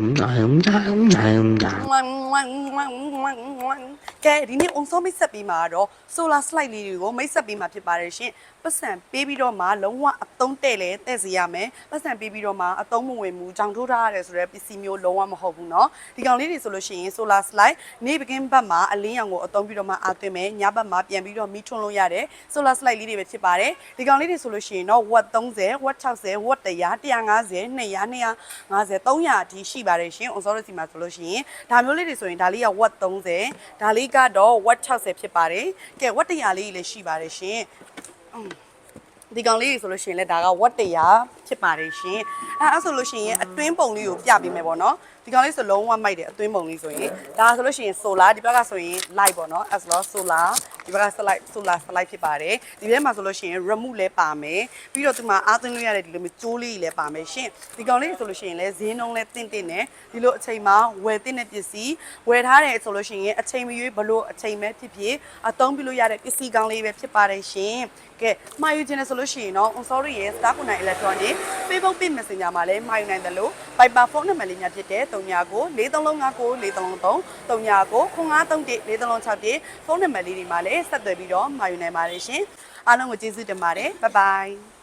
không chạy không chạy không chạy ကဲဒီနေ့အုံစောမိတ်ဆက်ပြီးမှာတော့ solar slide လေးတွေကိုမိတ်ဆက်ပြီးမှာဖြစ်ပါတယ်ရှင်ပတ်စံပေးပြီးတော့မှလုံးဝအသုံးတဲ့လဲတဲ့စီရမယ်ပတ်စံပေးပြီးတော့မှအသုံးမဝင်ဘူးကြောင်ထိုးထားရတယ်ဆိုတော့ပစ္စည်းမျိုးလုံးဝမဟုတ်ဘူးเนาะဒီကောင်လေးတွေဆိုလို့ရှိရင် solar slide နေ့ပကင်းဘက်မှာအလင်းရောင်ကိုအသုံးပြီးတော့မှအာသွင်းမယ်ညဘက်မှာပြန်ပြီးတော့မီးထွန်းလို့ရတယ် solar slide လေးတွေပဲဖြစ်ပါတယ်ဒီကောင်လေးတွေဆိုလို့ရှိရင်တော့ watt 30 watt 60 watt 100 150 200 250 300အထိရှိပါတယ်ရှင်အုံစောရစီမှာဆိုလို့ရှိရင်ဒါမျိုးလေးတွေဆိုရင်ဒါလေးက watt 30ဒါလေး ကတော့ watt 60ဖြစ်ပါတယ်ကဲ watt 100လေးလည်းရှိပါတယ်ရှင်ဒီကောင်လေးဆိုလို့ရှိရင်လည်းဒါကဝတ်တရာ ဖြစ်ပါတယ်ရှင်အဲအဲ့ဆိုလို့ရှိရင်အတွင်းပုံလေးကိုပြပေးမယ်ပေါ့နော်ဒီကောင်လေးဆိုလုံးဝမိုက်တယ်အတွင်းပုံလေးဆိုရင်ဒါဆိုလို့ရှိရင် solar ဒီဘက်ကဆိုရင် light ပေါ့နော်အဲ့ဆိုတော့ solar ဒီဘက်က slide solar slide ဖြစ်ပါတယ်ဒီဘက်မှာဆိုလို့ရှိရင် remote လည်းပါမယ်ပြီးတော့ဒီမှာအားသွင်းလို့ရတဲ့ဒီလိုမျိုးကြိုးလေးလည်းပါမယ်ရှင်ဒီကောင်လေးဆိုလို့ရှိရင်လည်းဈေးနှုန်းလည်းတင့်တင့်နဲ့ဒီလိုအချိန်မှာဝယ်တင်တဲ့ပစ္စည်းဝယ်ထားတယ်ဆိုလို့ရှိရင်အချိန်မရွေးဘလို့အချိန်ပဲဖြစ်ဖြစ်အသုံးပြုလို့ရတဲ့ပစ္စည်းကောင်းလေးပဲဖြစ်ပါတယ်ရှင်ကဲမှာယူခြင်းနဲ့ဆိုလို့ရှိရင်တော့ sorry ရဲ့ Star Connect Electronic Facebook Page Messenger မှာလည်းမှာယူနိုင်တယ်လို့ Viber ဖုန်းနံပါတ်လေးများဖြစ်တဲ့39ကို4359 4333 39ကို9531 4361ဖုန်းနံပါတ်လေးတွေမှာလည်းဆက်သွယ်ပြီးတော့မှာယူနိုင်ပါတယ်ရှင်အားလုံးကိုကျေးဇူးတင်ပါတယ် Bye bye